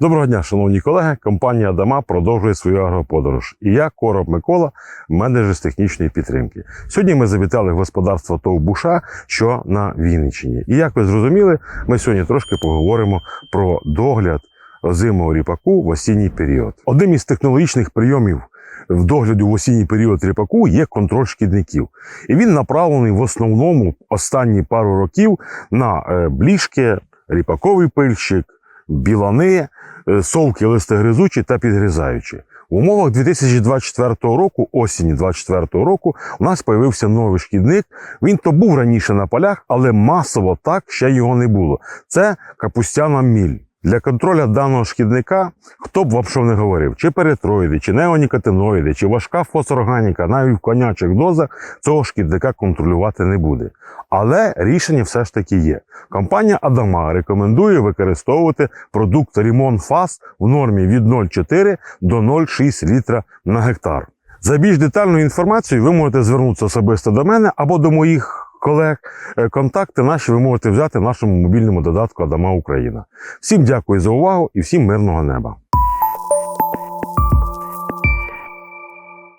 Доброго дня, шановні колеги. Компанія Адама продовжує свою агроподорож. І я, Короб Микола, менеджер з технічної підтримки. Сьогодні ми завітали господарство ТОВ Буша, що на Вінниччині. І як ви зрозуміли, ми сьогодні трошки поговоримо про догляд озимого ріпаку в осінній період. Одним із технологічних прийомів в догляді в осінній період ріпаку є контроль шкідників. І він направлений в основному останні пару років на е, бліжки, ріпаковий пильщик, білани, совки солки листогризучі та підгризаючі. В умовах 2024 року, осінні 2024 року, у нас появився новий шкідник. Він то був раніше на полях, але масово так ще його не було. Це капустяна міль. Для контролю даного шкідника, хто б вам що не говорив, чи перитроїди, чи неонікотиноїди, чи важка фосфорорганіка, навіть в конячих дозах цього шкідника контролювати не буде. Але рішення все ж таки є. Компанія Адама рекомендує використовувати продукт Rimon Фас в нормі від 0,4 до 0,6 літра на гектар. За більш детальною інформацією ви можете звернутися особисто до мене або до моїх колег. Е, Контакти наші ви можете взяти в нашому мобільному додатку Адама Україна. Всім дякую за увагу і всім мирного неба.